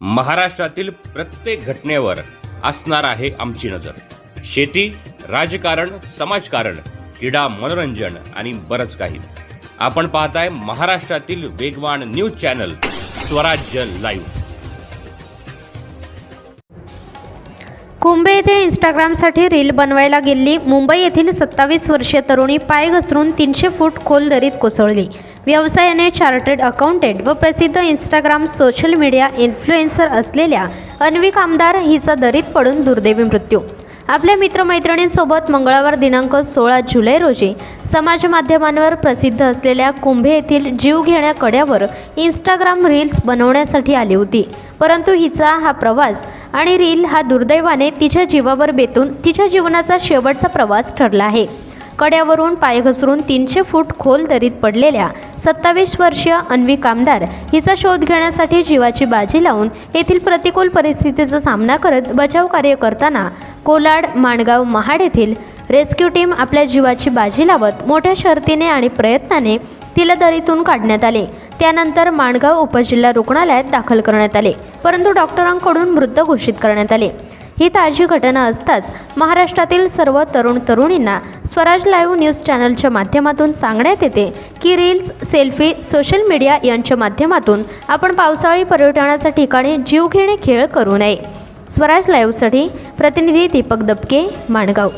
महाराष्ट्रातील प्रत्येक घटनेवर असणार आहे आमची नजर. शेती राजकारण समाजकारण क्रीडा मनोरंजन आणि बरंच काही. आपण पाहताय महाराष्ट्रातील वेगवान news channel Swarajya live. Kumbhe येथे इंस्टाग्रामसाठी रील बनवायला गेलेली मुंबई येथील सत्तावीस वर्षीय तरुणी पाय घसरून तीनशे फूट खोल दरीत कोसळली. व्यवसायाने चार्टर्ड अकाउंटंट व प्रसिद्ध इंस्टाग्राम सोशल मीडिया इन्फ्लुएन्सर असलेल्या अन्वी कामदार हिचा दरीत पडून दुर्दैवी मृत्यू. आपल्या मित्रमैत्रिणींसोबत मंगळवार दिनांक सोळा जुलै रोजी समाज माध्यमांवर प्रसिद्ध असलेल्या कुंभे येथील जीवघेण्या कड्यावर इंस्टाग्राम रील्स बनवण्यासाठी आली होती. परंतु हिचा हा प्रवास आणि रील हा दुर्दैवाने तिच्या जीवावर बेतून तिच्या जीवनाचा शेवटचा प्रवास ठरला आहे. कड्यावरून पाय घसरून तीनशे फूट खोल दरीत पडलेल्या सत्तावीस वर्षीय अन्वी कामदार हिचा शोध घेण्यासाठी जीवाची बाजी लावून येथील प्रतिकूल परिस्थितीचा सामना करत बचाव कार्य करताना कोलाड माणगाव महाड येथील रेस्क्यू टीम आपल्या जीवाची बाजी लावत मोठ्या शर्तीने आणि प्रयत्नाने तिला दरीतून काढण्यात आले. त्यानंतर माणगाव उपजिल्हा रुग्णालयात दाखल करण्यात आले. परंतु डॉक्टरांकडून मृत घोषित करण्यात आले. ही ताजी घटना असताच महाराष्ट्रातील सर्व तरुण तरुणींना स्वराज लाईव्ह न्यूज चॅनलच्या माध्यमातून सांगण्यात येते की रील्स सेल्फी सोशल मीडिया यांच्या माध्यमातून आपण पावसाळी पर्यटनाच्या ठिकाणी जीवघेणे खेळ करू नये. स्वराज लाईव्हसाठी प्रतिनिधी दीपक दबके माणगाव.